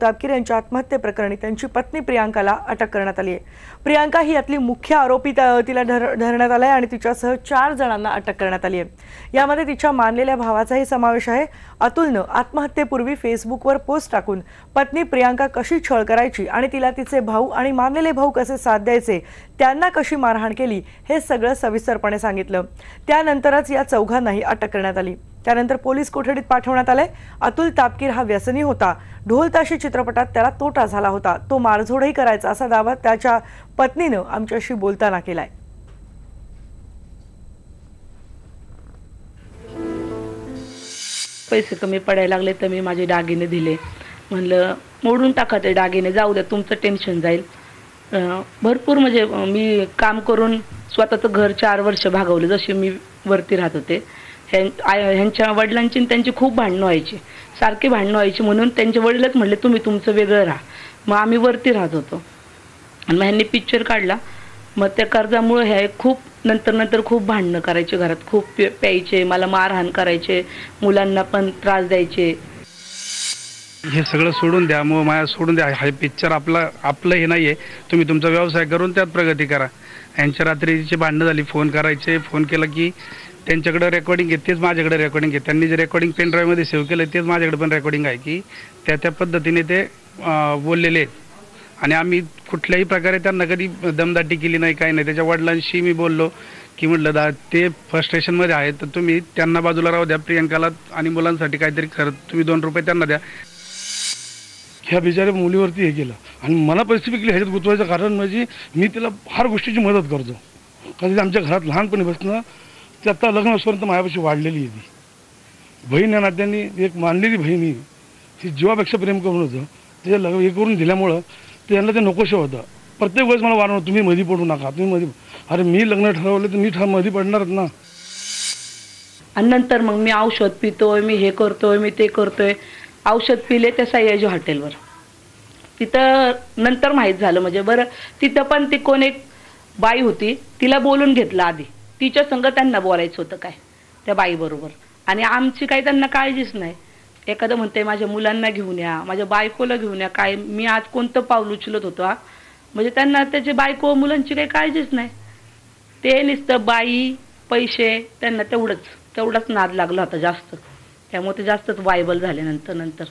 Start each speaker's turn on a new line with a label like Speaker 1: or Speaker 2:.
Speaker 1: दाबकीर यांच्या आत्महत्येप्रकरणी त्यांची पत्नी प्रियांकाला अटक करण्यात आली आहे. प्रियांका ही यातली मुख्य आरोपी तिला धर धरण्यात आला आहे आणि तिच्यासह चार जणांना अटक करण्यात आली आहे. यामध्ये तिच्या मानलेल्या भावाचाही समावेश आहे. अतुलनं आत्महत्येपूर्वी फेसबुकवर पोस्ट टाकून पत्नी प्रियांका कशी छळ करायची आणि तिला तिचे भाऊ आणि मानलेले भाऊ कसे साथ द्यायचे त्यांना कशी मारहाण केली हे सगळं सविस्तरपणे सांगितलं. त्यानंतरच या चौघांनाही अटक करण्यात आली. त्यानंतर पोलीस कोठडीत पाठवण्यात आले अतुल तापकीर हा व्यसनी होता. ढोलताशी चित्रपटात त्याला तोटा झाला होता. तो मारझोडही करायचा असा दावा त्याच्या पत्नीनं आमच्याशी बोलताना केलाय.
Speaker 2: पैसे कमी पडायला लागले तर मी माझे दागिने दिले. म्हणलं मोडून टाका ते दागिने जाऊ द्या तुमचं टेन्शन जाईल. अं, भरपूर म्हणजे मी काम करून स्वतःचं घर चार वर्ष भागवलं जशी मी वरती राहत होते. ह्यांच्या वडिलांची त्यांची खूप भांडणं व्हायची. सारखी भांडणं व्हायची म्हणून त्यांचे वडीलच म्हणले तुम्ही तुमचं वेगळं राहा. मग आम्ही वरती राहत होतो. आणि मग ह्यांनी पिक्चर काढला. मग त्या कर्जामुळे हे खूप नंतर नंतर खूप भांडणं करायचे घरात. खूप प्यायचे मला मारहाण करायचे मुलांना पण त्रास द्यायचे.
Speaker 3: हे सगळं सोडून द्या मग माया सोडून द्या. हा पिक्चर आपला आपलं हे नाही आहे तुम्ही तुमचा व्यवसाय करून त्यात प्रगती करा. यांच्या रात्रीची भांडणं झाली फोन करायचे. फोन केला की त्यांच्याकडे रेकॉर्डिंग आहे तेच माझ्याकडे रेकॉर्डिंग आहे त्यांनी जे रेकॉर्डिंग पेन ड्राईव्हमध्ये सेव्ह केलं तेच माझ्याकडे पण रेकॉर्डिंग आहे की त्या त्या पद्धतीने ते बोललेले आहेत. आणि आम्ही कुठल्याही प्रकारे त्यांना कधी दमदाटी केली नाही काही नाही. त्याच्या वडिलांशी मी बोललो की म्हटलं दा ते फ्रस्ट्रेशनमध्ये आहेत तर तुम्ही त्यांना बाजूला राहू द्या. प्रियंकाला आणि मुलांसाठी काहीतरी खरं तुम्ही दोन रुपये त्यांना द्या.
Speaker 4: ह्या बिचाऱ्या मुलीवरती हे केलं. आणि मला स्पेसिफिकली ह्याच्यात गुंतवायचं कारण म्हणजे मी तिला फार गोष्टीची मदत करतो. कारण आमच्या घरात लहानपणीपासून ती आत्ता लग्न असपर्यंत माझ्यापाशी वाढलेली आहे ती. बहीण या नात्यांनी एक मानलेली बहिणी ती जीवापेक्षा प्रेम करून होतं. ते लग्न हे करून दिल्यामुळं ते यांना ते नकोशं होतं. प्रत्येक वेळेस मला वारंवार तुम्ही मध्ये पडू नका तुम्ही मध्ये अरे मी लग्न ठरवलं तर मी ठर मधी पडणारच ना.
Speaker 2: आणि नंतर मग मी औषध पितोय मी हे करतोय मी ते करतोय. औषध पिले त्या सयाजी हॉटेलवर. तिथं नंतर माहीत झालं म्हणजे बरं तिथं पण ती कोण एक बाई होती तिला बोलून घेतलं आधी. तिच्या संग त्यांना बोलायचं होतं काय? त्या बाईबरोबर. आणि आमची काही त्यांना काळजीच नाही. एखादं म्हणते माझ्या मुलांना घेऊन या माझ्या बायकोला घेऊन या काय मी आज कोणतं पाऊल उचलत होतो म्हणजे त्यांना त्याची बायको मुलांची काही काळजीच नाही. ते नुसतं बाई पैसे त्यांना तेवढंच तेवढाच नाद लागला होता जास्त. त्यामुळे ते जास्तच वायबल झाले नंतर नंतर.